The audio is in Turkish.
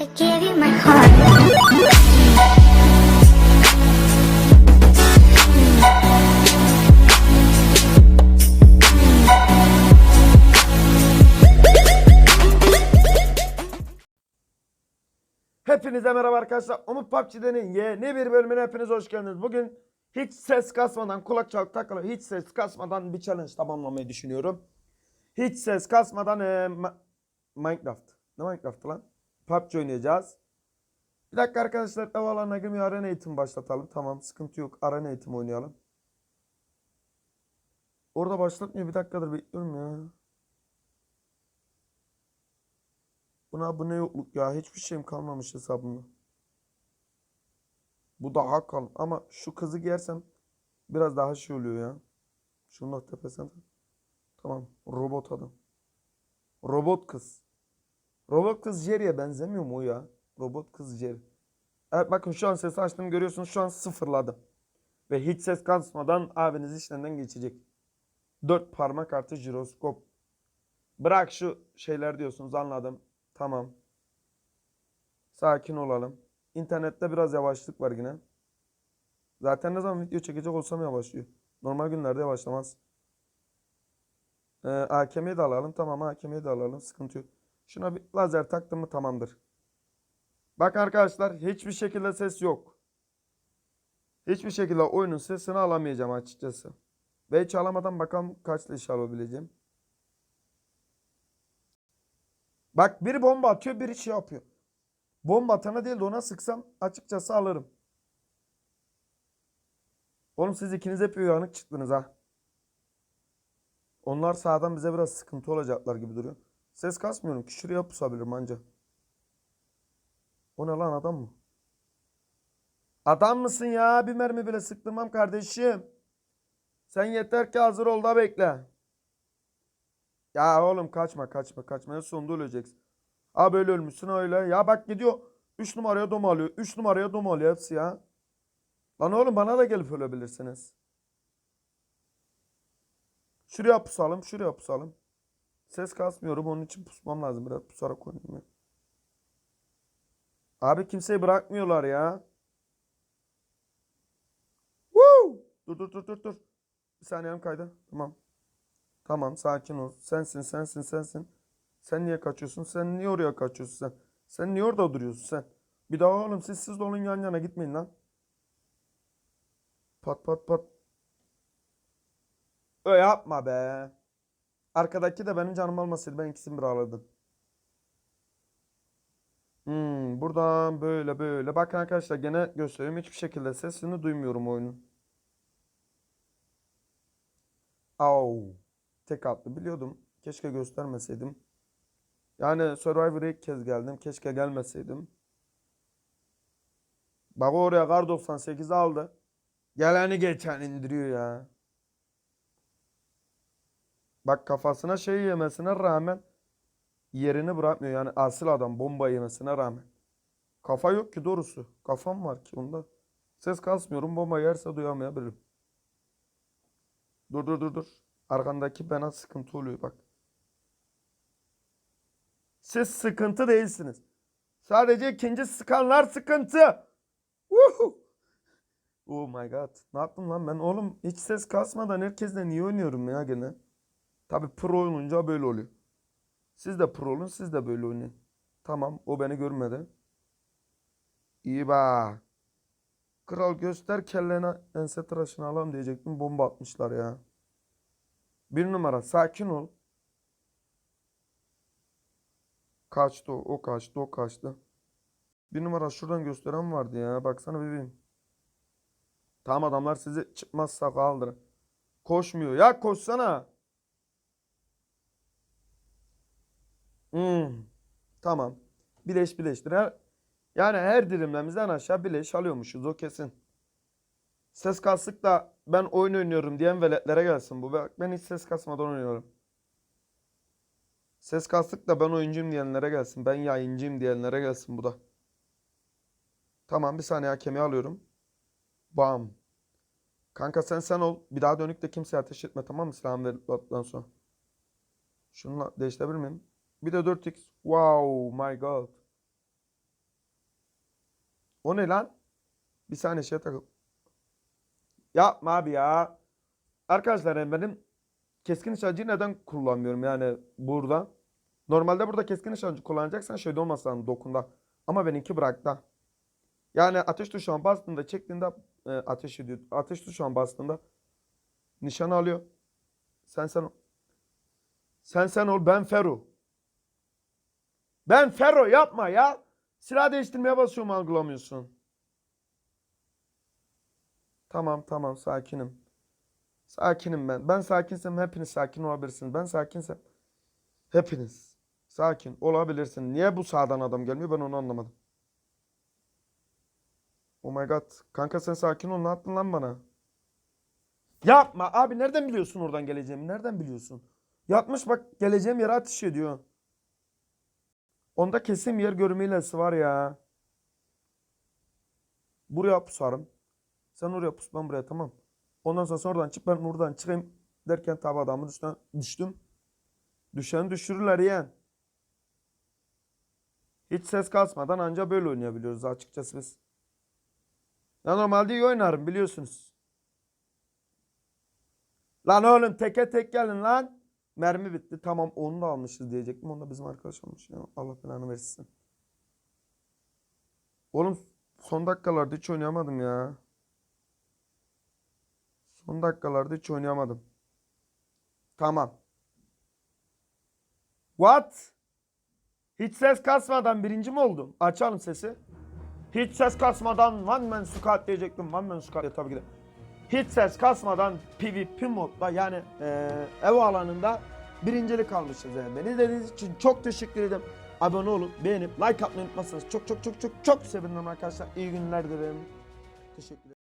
I. Hepinize merhaba arkadaşlar. Umut PUBG'denin yeni bir bölümüne hepiniz hoş geldiniz. Bugün hiç ses kasmadan, kulak çalıp takılı, hiç ses kasmadan bir challenge tamamlamayı düşünüyorum. Hiç ses kasmadan e, Ma- Minecraft. Ne Minecraft lan? PUBG oynayacağız. Bir dakika arkadaşlar havalarına girmiyor. Arena eğitim başlatalım. Tamam sıkıntı yok. Arena eğitim oynayalım. Orada başlatmıyor. Bir dakikadır bekliyorum ya. Buna abone yokluk ya. Hiçbir şeyim kalmamış hesabımda. Bu daha kalın. Ama şu kızı giyersem biraz daha şey oluyor ya. Şunun tepesine. Tamam. Robot adam. Robot kız. Robot kız Jerry'e benzemiyor mu o ya? Robot kız Jerry. Evet bakın şu an sesi açtım görüyorsunuz şu an sıfırladım. Ve hiç ses kasmadan abiniz işlerinden geçecek. Dört parmak artı jiroskop. Bırak şu şeyler diyorsunuz anladım. Tamam. Sakin olalım. İnternette biraz yavaşlık var yine. Zaten ne zaman video çekecek olsam yavaşlıyor. Normal günlerde yavaşlamaz. Ee, AKM'yi de alalım. Tamam AKM'yi de alalım. Sıkıntı yok. Şuna bir lazer taktım mı tamamdır. Bak arkadaşlar hiçbir şekilde ses yok. Hiçbir şekilde oyunun sesini alamayacağım açıkçası. Ve hiç alamadan bakalım kaçla iş alabileceğim. Bak biri bomba atıyor biri şey yapıyor. Bomba atana değil de ona sıksam açıkçası alırım. Oğlum siz ikiniz hep uyanık çıktınız ha. Onlar sağdan bize biraz sıkıntı olacaklar gibi duruyor. Ses kasmıyorum ki şuraya pusabilirim anca. O ne lan adam mı? Adam mısın ya? Bir mermi bile sıktırmam kardeşim. Sen yeter ki hazır ol da bekle. Ya oğlum kaçma kaçma kaçma. En sonunda öleceksin. Ha böyle ölmüşsün öyle. Ya bak gidiyor. 3 numaraya dom alıyor. 3 numaraya dom alıyor hepsi ya. Lan oğlum bana da gelip ölebilirsiniz. Şuraya pusalım. Şuraya pusalım. Ses kasmıyorum. Onun için pusmam lazım. Biraz pusarak oynayayım. ya. Abi kimseyi bırakmıyorlar ya. Woo! Dur dur dur dur dur. Bir saniyem kaydı. Tamam. Tamam sakin ol. Sensin sensin sensin. Sen niye kaçıyorsun? Sen niye oraya kaçıyorsun sen? Sen niye orada duruyorsun sen? Bir daha oğlum siz siz de olun yan yana gitmeyin lan. Pat pat pat. Öyle yapma be. Arkadaki de benim canım almasaydı ben ikisini bir alırdım. Hmm, buradan böyle böyle. Bakın arkadaşlar gene gösteriyorum. Hiçbir şekilde sesini duymuyorum oyunun. Au. Tek attı biliyordum. Keşke göstermeseydim. Yani Survivor'a ilk kez geldim. Keşke gelmeseydim. Bak oraya kar 98 aldı. Geleni geçen indiriyor ya. Bak kafasına şey yemesine rağmen yerini bırakmıyor. Yani asil adam bomba yemesine rağmen. Kafa yok ki doğrusu. Kafam var ki onda. Ses kasmıyorum. Bomba yerse duyamayabilirim. Dur dur dur dur. Arkandaki bana sıkıntı oluyor bak. Siz sıkıntı değilsiniz. Sadece ikinci sıkanlar sıkıntı. Woohoo! Oh my god. Ne yaptım lan ben? Oğlum hiç ses kasmadan herkesle niye oynuyorum ya gene? Tabi pro olunca böyle oluyor. Siz de pro olun siz de böyle oynayın. Tamam o beni görmedi. İyi ba. Kral göster kellene ense tıraşını alalım diyecektim. Bomba atmışlar ya. Bir numara sakin ol. Kaçtı o, o kaçtı, o kaçtı. Bir numara şuradan gösteren vardı ya. Baksana bebeğim. Tamam adamlar sizi çıkmazsa kaldırın. Koşmuyor. Ya koşsana. Hmm. Tamam. Bileş bileştir. Her, yani her dilimlemizden aşağı bileş alıyormuşuz o kesin. Ses kastık da ben oyun oynuyorum diyen veletlere gelsin bu. Bak ben hiç ses kasmadan oynuyorum. Ses kastık da ben oyuncuyum diyenlere gelsin. Ben yayıncıyım diyenlere gelsin bu da. Tamam bir saniye hakemi alıyorum. Bam. Kanka sen sen ol. Bir daha dönük de kimseye ateş etme tamam mı? Silahımı verdikten sonra. Şununla değiştirebilir miyim? Bir de 4x. Wow my god. O ne lan? Bir saniye şeye takıl. Yapma abi ya. Arkadaşlar benim keskin nişancıyı neden kullanmıyorum yani burada? Normalde burada keskin nişancı kullanacaksan şeyde olması lazım dokunda. Ama benimki bıraktı. Yani ateş tuşuna bastığında çektiğinde e, ateş ediyor. Ateş tuşuna bastığında nişan alıyor. Sen sen ol. Sen sen ol ben Fero. Ben Fero yapma ya. Silah değiştirmeye basıyorum algılamıyorsun. Tamam tamam sakinim. Sakinim ben. Ben sakinsem hepiniz sakin olabilirsiniz. Ben sakinsem hepiniz sakin olabilirsiniz. Niye bu sağdan adam gelmiyor ben onu anlamadım. Oh my god. Kanka sen sakin ol. Ne yaptın lan bana? Yapma. Abi nereden biliyorsun oradan geleceğimi? Nereden biliyorsun? Yatmış bak geleceğim yere ateş ediyor. Onda kesin yer görme hilesi var ya. Buraya pusarım. Sen oraya pus ben buraya tamam. Ondan sonra oradan çık ben oradan çıkayım derken tabi adamın üstüne düştüm. Düşen düşürürler yeğen. Hiç ses kasmadan anca böyle oynayabiliyoruz açıkçası biz. Ya normalde iyi oynarım biliyorsunuz. Lan oğlum teke tek gelin lan. Mermi bitti. Tamam onu da almışız diyecektim. Onu da bizim arkadaş almış. Ya Allah belanı versin. Oğlum son dakikalarda hiç oynayamadım ya. Son dakikalarda hiç oynayamadım. Tamam. What? Hiç ses kasmadan birinci mi oldum? Açalım sesi. Hiç ses kasmadan One Man Squad diyecektim. One Man Squad ya tabii ki de. Hiç ses kasmadan PvP modda yani eee ev alanında birincilik almışız yani. İzlediğiniz için çok teşekkür ederim. Abone olun, beğenip like atmayı unutmazsanız çok çok çok çok çok sevinirim arkadaşlar. İyi günler dilerim. Teşekkür ederim.